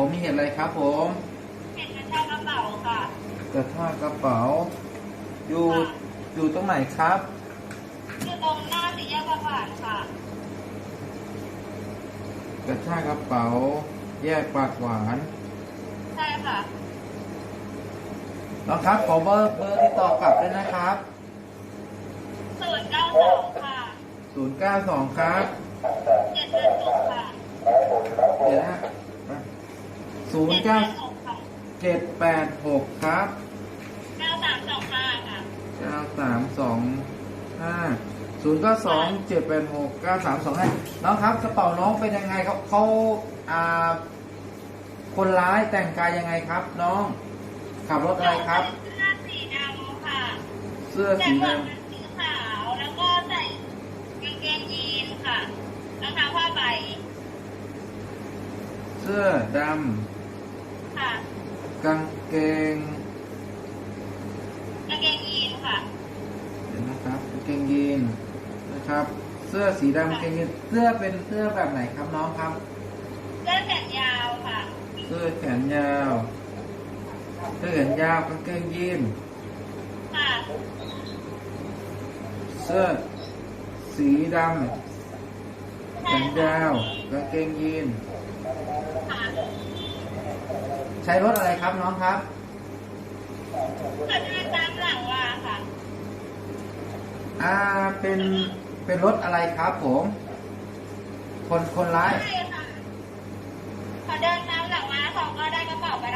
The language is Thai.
ผมมีเหตุอะไรครับผมเห็นกระชากกระเป๋าค่ะกระชากกระเป๋า อยู่อยู่ตรงไหนครับอยู่ตรงหน้าสี่แยกประบาทค่ะ กระชากกระเป๋า แยกปากหวานใช่ค่ะน้องครับขอเบอร์เบอร์ติดต่อกลับด้วยนะครับศูนย์เก้าสองค่ะ092ครับเจ็ดเจ็ดหกค่ะ เดี๋ยวนะ เจ็ดเจ็ด09หกค่ะ786ครับเก้าสามสองห้าค่ะ9325 092 786 9325น้องครับกระเป๋าน้องเป็นยังไงเขาเขาอ่าคนร้ายแต่งกายยังไงครับ น้อง ขับรถอะไรครับ เสื้อสีดำค่ะเสื้อแต่สีก่อดนเป็นสีขาวแล้วก็ใส่กางเกงยีนค่ะรองเท้าผ้าใบำเสื้อด ค่ะำกางเกงกางเกงยีนค่ะเดี๋ยวนะครับกางเกงยีนนะครับ เสื้อสีดำกางเกงยีนเสื้อเป็นเสื้อแบบไหนครับน้องครับ เสื้อแขนยาวค่ะเสื้อแขนยาวเสื้อแขนยาวกางเกงยีนค่ะเสื้อสีดำแขนยาวกางเกงยีนค่ะใช้รถอะไรครับน้องครับขับเดินตามหลังว่าค่ะ อ่าเป็นเป็นรถอะไรครับผม คนคนร้าย ใช่ค่ะเขาเดินตามหลังมาเขาก็ได้กระเป๋าไป